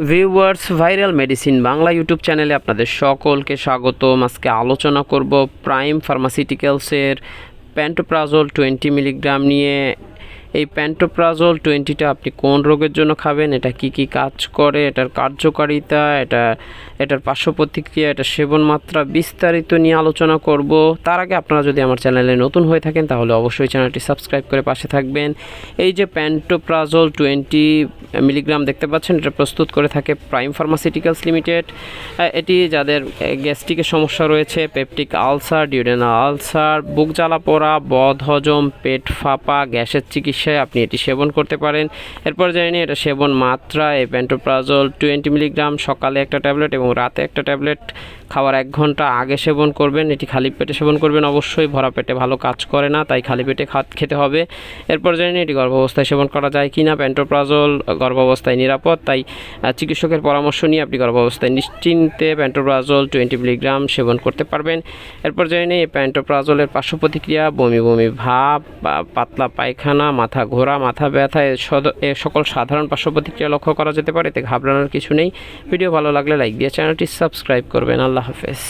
Viewers, viral medicine Bangla YouTube চ্যানেলে আপনাদের সকলকে স্বাগতম। আজকে আলোচনা করব প্রাইম ফার্মাসিউটিক্যালসের প্যান্টোপ্রাজল টোয়েন্টি মিলিগ্রাম নিয়ে। এই প্যান্টোপ্রাজল টোয়েন্টিটা আপনি কোন রোগের জন্য খাবেন? এটা কি কি কাজ করে? এটার কার্যকারিতা? এটা, এটার পার্শ্ব প্রতিক্রিয়া এটা সেবন মাত্রা বিস্তারিত নিয়ে আলোচনা করব। তার আগে আপনারা যদি আমার চ্যানেলে নতুন হয়ে থাকেন, তাহলে অবশ্যই চ্যানেলটি সাবস্ক্রাইব করে পাশে থাকবেন। এই যে প্যান্টোপ্রাজল টোয়েন্টি মিলিগ্রাম দেখতে পাচ্ছেন, এটা প্রস্তুত করে থাকে প্রাইম ফার্মাসিউটিক্যালস লিমিটেড এটি যাদের গ্যাস্ট্রিকের সমস্যা রয়েছে, পেপটিক আলসার ডিউডেনাল আলসার, বুক জ্বালা পোড়া বদ হজম পেট ফাঁপা, গ্যাসের চিকিৎসায় আপনি এটি সেবন করতে পারেন। এরপর জানি এটা সেবন মাত্রা, এই প্যান্টোপ্রাজল টোয়েন্টি মিলিগ্রাম সকালে একটা ট্যাবলেট এবং রাতে একটা ট্যাবলেট খাওয়ার এক ঘণ্টা আগে সেবন করবেন। এটি খালি পেটে সেবন করবেন অবশ্যই, ভরা পেটে ভালো কাজ করে না, তাই খালি পেটে খেতে হবে। এরপর জানি এটি গর্ভাবস্থায় সেবন করা যায় কি না প্যান্টোপ্রাজল গর্ভাবস্থায় নিরাপদ, তাই চিকিৎসকের পরামর্শ নিয়ে আপনি গর্ভাবস্থায় নিশ্চিন্তে প্যান্টোপ্রাজল টোয়েন্টি মিলিগ্রাম সেবন করতে পারবেন। এরপর জানি এই প্যান্টোপ্রাজলের পার্শ্ব প্রতিক্রিয়া, বমি বমি ভাব পাতলা পায়খানা মাথা ঘোরা মাথা ব্যথা, এ সকল সাধারণ পার্শ্ব প্রতিক্রিয়া লক্ষ্য করা যেতে পারে এতে ঘাবড়ানোর কিছু নেই। ভিডিও ভালো লাগলে লাইক দিয়ে চ্যানেলটি সাবস্ক্রাইব করবেন। আল্লাহ হাফেজ।